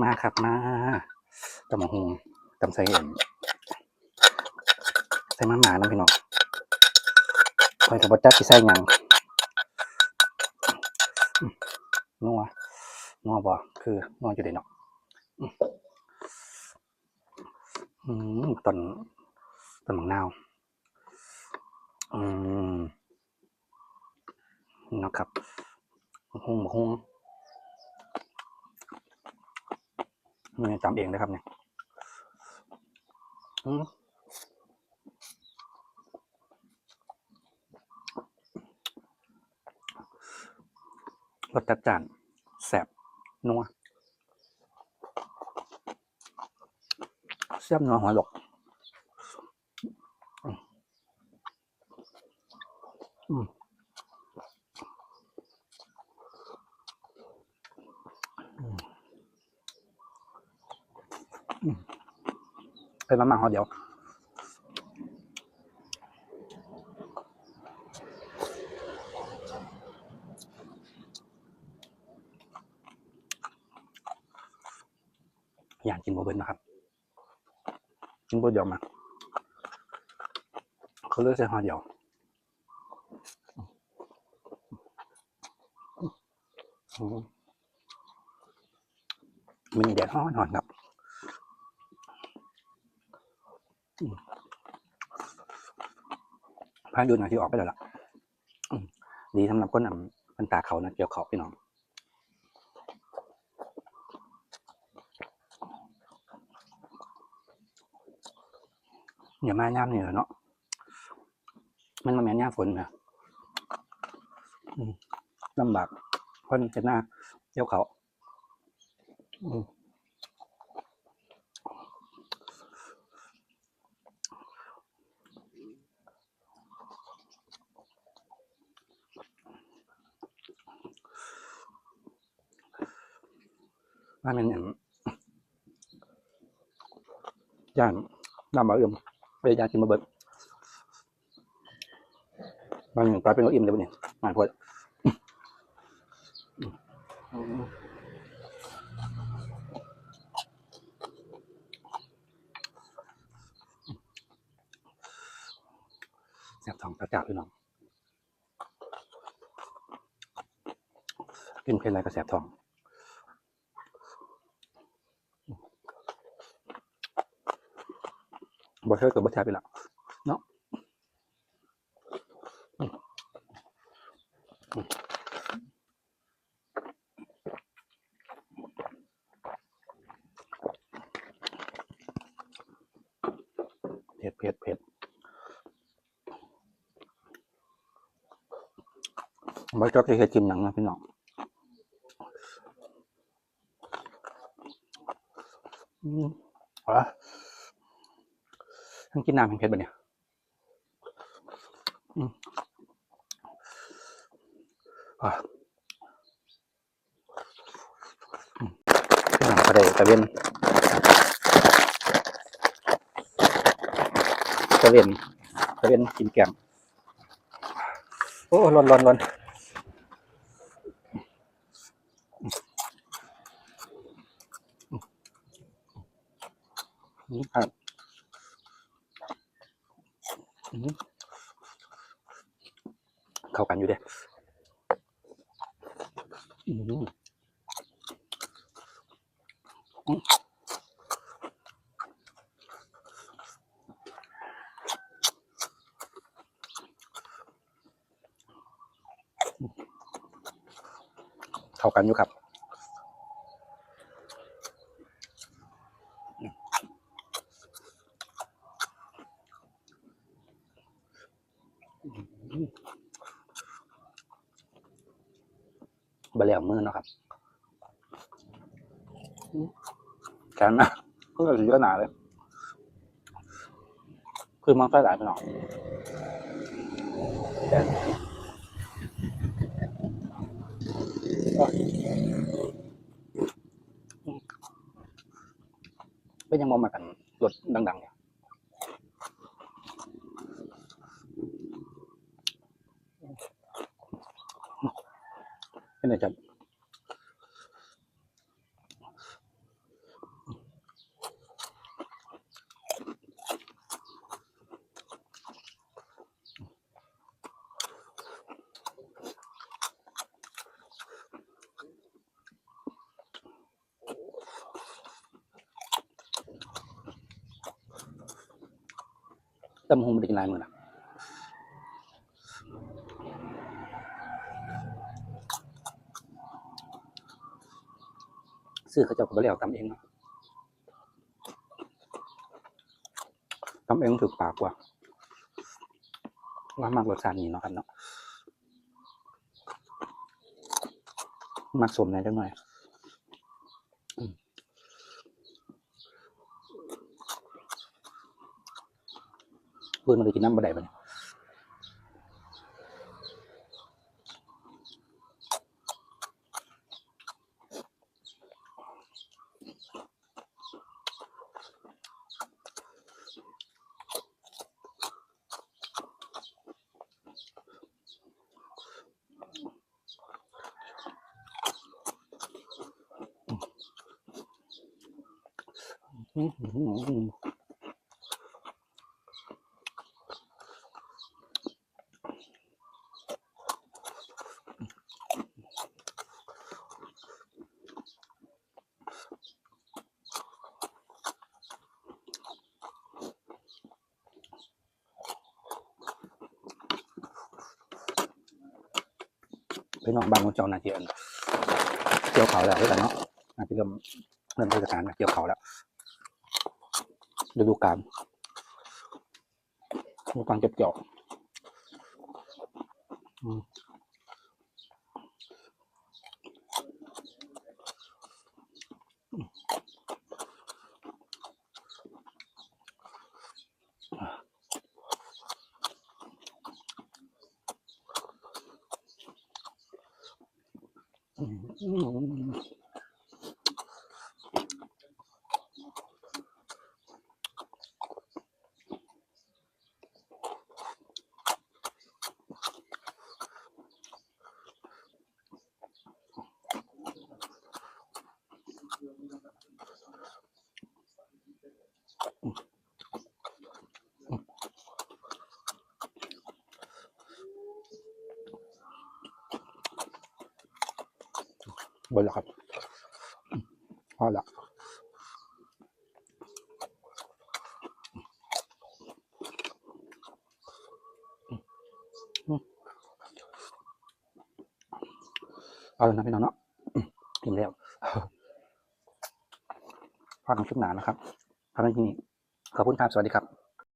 มาครับมาตำมะฮงตำใส่เอ็นใส่มาหมานะพี่น้องคอยกับบจักที่ใส่ยังนัวนัวบ่คือนัวอยู่เด้เนาะอืมอืมต้นต้นมะนาวอืมนะครับมะฮง มะฮงนี่จำเองนะครับเนี่ยรสจัดจ้านแสบนัวแซ่บนัวหัวหลกอืมอืมอืมอืม เป็นมาม่าห่อเดียวอยากกินโบเบิร์นะครับ กินโบเดียวมาเขาเลือกใช้ห่อเดียวมมันมีแดดห้อนหอนครับอืม พายุหน่อยที่ออกไปแล้วล่ะดีสำหรับคนอะมันตาเขานะเกี่ยวเขาพี่น้องอย่ามาย่ามนี่แหละเนาะมันมาแม่นย่าฝนนะลำบากคนจะหน้าเกี่ยวเขา อืมามันอย่างย่านน้ำบาเอื่อมไปยากินมาเบิดบางอย่างกลายเป็นรถอิ่มเลยปะเนี่ยมาพอดอืมแสบท้องประจับพี่น้อง กินเพลินอะไรก็แสบท้อง บ่เท่ากับบ่แทบไปแล้วเนาะอืมอืมเผ็ดเผ็ดเผ็ดบ่ชอบที่เฮ็ดจิ้มหนังนะพี่น้องอืมอะ ทั้งกินน้ำทั้งเผ็ดแบบเนี้ยอืมอะอืมพี่น้องก็ได้ตะเวนตะเวนตะเวนกินแกงโอ้ร้อนร้อนร้อนอืมครับอืม เข้ากันอยู่เด้เข้ากันอยู่ครับ บะเหลี่ยมมือเนาะครับแข็งนะเพื่อสีก็หนาเลย คือมันไส้หลายไปหน่อยก็อืมเป็นยังมองมากันรถดังๆเนี่ย ขึ้นหน่อยครับไำหงดีลายมือนะ ซื้อเขาเจ้าก็บ่ได้เอาตำเองเนาะตำเองถูกปากกว่า ว่ามากรสชาตินี้เนาะครับเนาะมักสมหน่อยจังหน่อยเพื่อนมันจะกินน้ำบะไดบัดนอื้อหือไปนอกบางคนเนี่ย วเขาแล้วด้วยกันเนาะอาจจะเริ่ ฤดูกาลฤดูกาลเก็บเกี่ยวอื เบนแล้วครับพอละเอาเลยนะพี่น้องเนาะกินแล้วพากันคลิปหนานะครับพากันที่นี่ขอบคุณครับ สวัสดีครับ